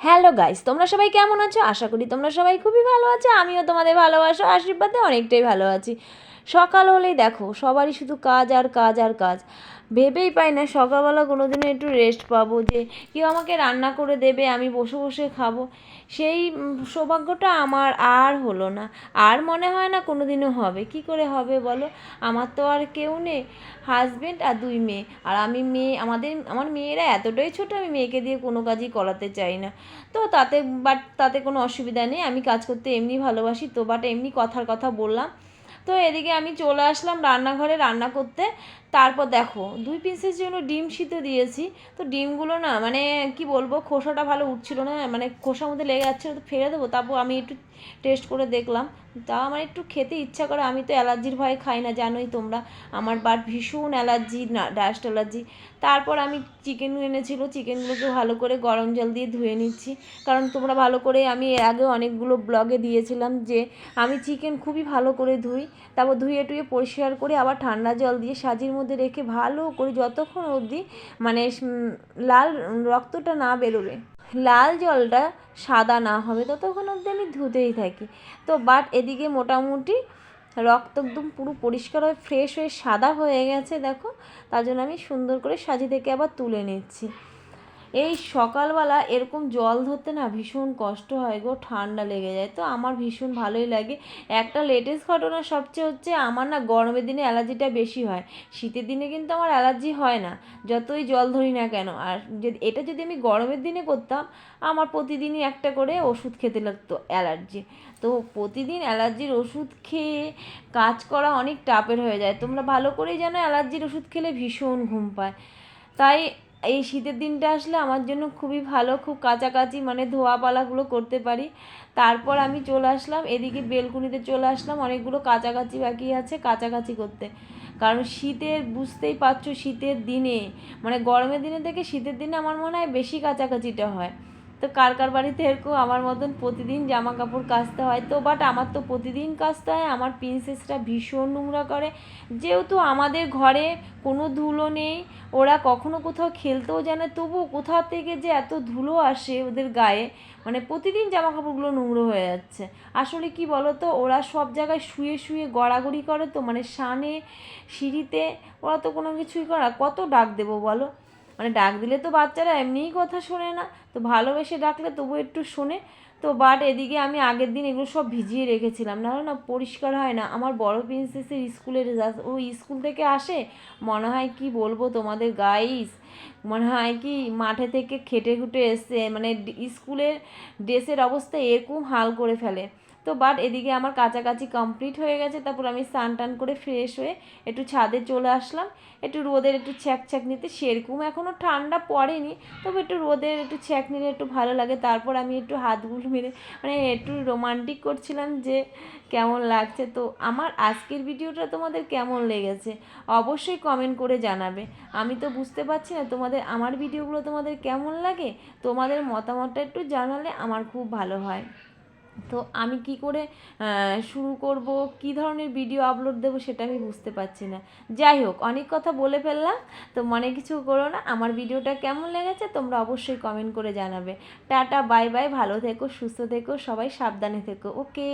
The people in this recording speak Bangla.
হ্যালো গাইস, তোমরা সবাই কেমন আছো? আশা করি তোমরা সবাই খুবই ভালো আছো। আমিও তোমাদের ভালোবাসো আশীর্বাদে অনেকটাই ভালো আছি। সকাল হলেই দেখো, সবারই শুধু কাজ আর কাজ আর কাজ। ভেবেই পাই না, সকালবেলা কোনো দিনও একটু রেস্ট পাবো যে, কেউ আমাকে রান্না করে দেবে, আমি বসে বসে খাব। সেই সৌভাগ্যটা আমার আর হলো না। আর মনে হয় না কোনো দিনও হবে। কি করে হবে বলো? আমার তো আর কেউ নেই। হাজবেন্ড আর দুই মেয়ে। আর আমি মেয়ে, আমাদের, আমার মেয়েরা এতটাই ছোট, আমি মেয়েকে দিয়ে কোনো কাজই করাতে চাই না। তো তাতে বাট তাতে কোনো অসুবিধা নেই। আমি কাজ করতে এমনি ভালোবাসি তো বাট এমনি কথার কথা বললাম। তো এদিকে আমি চলে আসলাম রান্নাঘরে রান্না করতে। তারপর দেখো, দুই পিসের জন্য ডিম সিদ্ধ দিয়েছি। তো ডিমগুলো না মানে কি বলব, খোসাটা ভালো উঠছিল না মানে খোসার মধ্যে লেগে যাচ্ছিল, তো ফেলে দেবো। তারপর আমি একটু টেস্ট করে দেখলাম। তা আমার একটু খেতে ইচ্ছা করে, আমি তো অ্যালার্জির ভয়ে খাই না, জানোই তোমরা। আমার বাট ভীষণ অ্যালার্জি, না, ডাস্ট অ্যালার্জি। তারপর আমি চিকেন এনেছিল চিকেনগুলোকে ভালো করে গরম জল দিয়ে ধুয়ে নিচ্ছি। কারণ তোমরা ভালো করে, আমি এর আগে অনেকগুলো ব্লগে দিয়েছিলাম যে, আমি চিকেন খুবই ভালো করে ধুই। তারপর ধুয়ে টুয়ে পরিষ্কার করে আবার ঠান্ডা জল দিয়ে সাজির মধ্যে রেখে ভালো করে যতক্ষণ অবধি মানে লাল রক্তটা না বেরোবে, লাল জলটা সাদা না হবে, ততক্ষণ অবধি আমি ধুতেই থাকি। তো বাট এদিকে মোটামুটি রক্ত একদম পুরো পরিষ্কার হয়ে ফ্রেশ হয়ে, সাদা হয়ে গেছে, দেখো। তার জন্য আমি সুন্দর করে সাজিয়ে থেকে আবার তুলে নিচ্ছি। এই সকালবেলা এরকম জল ধরতে না ভীষণ কষ্ট হয় গো, ঠান্ডা লেগে যায়। তো আমার ভীষণ ভালোই লাগে। একটা লেটেস্ট ঘটনা সবচেয়ে হচ্ছে আমার না গরমের দিনে অ্যালার্জিটা বেশি হয়। শীতের দিনে কিন্তু আমার অ্যালার্জি হয় না, যতই জল ধরি না কেন। আর যদি, এটা যদি আমি গরমের দিনে করতাম, আমার প্রতিদিনই একটা করে ওষুধ খেতে লাগতো, অ্যালার্জি। তো প্রতিদিন অ্যালার্জির ওষুধ খেয়ে কাজ করা অনেক টাপের হয়ে যায়। তোমরা ভালো করেই জানো অ্যালার্জির ওষুধ খেলে ভীষণ ঘুম পায়। তাই এই শীতের দিনটা আসলে আমার জন্য খুবই ভালো, খুব কাছাকাছি মানে ধোয়া পালাগুলো করতে পারি। তারপর আমি চলে আসলাম, এদিকে বেলকুনিতে চলে আসলাম, অনেকগুলো কাছাকাছি বাকি আছে কাছাকাছি করতে। কারণ শীতের, বুঝতেই পারছ শীতের দিনে মানে গরমের দিনে থেকে শীতের দিনে আমার মনে হয় বেশি কাছাকাছিটা হয়। তো কার কার বাড়িতে এরকম আমার মতন প্রতিদিন জামা কাপড় কাচতে হয়? তো বাট আমার তো প্রতিদিন কাচতে হয়, আমার প্রিন্সেসটা ভীষণ নোংরা করে। যেহেতু আমাদের ঘরে কোনো ধুলো নেই, ওরা কখনো কোথাও খেলতেও যায় না, তবুও কোথা থেকে যে এত ধুলো আসে ওদের গায়ে? মানে প্রতিদিন জামা কাপড়গুলো নোংরা হয়ে যাচ্ছে। আসলে কি বলো তো ওরা সব জায়গায় শুয়ে শুয়ে গড়াগড়ি করে তো মানে সানে সিঁড়িতে, ওরা তো কোনো কিছুই করে কত ডাক দেবো বলো? মানে ডাক দিলে তো বাচ্চারা এমনিই কথা শোনে না। তো ভালোবেসে ডাকলে তবু একটু শোনে। তো বাট এদিকে আমি আগের দিন এগুলো সব ভিজিয়ে রেখেছিলাম। না না পরিষ্কার হয় না। আমার বড় প্রিন্সেসের স্কুলের রেজাল্ট ও স্কুল থেকে আসে। মনে হয় কি বলব তোমাদের গাইস মনে হয় কি মাঠে থেকে খেটে খুটে এসছে মানে স্কুলের ড্রেসের অবস্থা এরকম হাল করে ফেলে। তো বাট এদিকে আমার কাছাকাছি কমপ্লিট হয়ে গেছে, তারপর আমি স্নান টান করে ফ্রেশ হয়ে একটু ছাদে চলে আসলাম। একটু রোদের একটু ছ্যাক ছ্যাক নিতে, সেরকম এখনও ঠান্ডা পড়েনি, তবে একটু রোদের একটু ছ্যাক নিলে একটু ভালো লাগে। তারপর আমি একটু হাতগুলো মেরে মানে একটু রোমান্টিক করছিলাম যে কেমন লাগছে। তো আমার আজকের ভিডিওটা তোমাদের কেমন লেগেছে অবশ্যই কমেন্ট করে জানাবে। আমি তো বুঝতে পারছি না তোমাদের, আমার ভিডিওগুলো তোমাদের কেমন লাগে? তোমাদের মতামতটা একটু জানালে আমার খুব ভালো হয়। তো আমি কি করে শুরু করব, কি ধরনের ভিডিও আপলোড দেব সেটা আমি বুঝতে পারছি না। যাই হোক, অনেক কথা বলে ফেললাম, তো মনে কিছু করো না। আমার ভিডিওটা কেমন লেগেছে তোমরা অবশ্যই কমেন্ট করে জানাবে। টাটা বাই বাই ভালো থেকো, সুস্থ থেকো, সবাই সাবধানে থেকো ওকে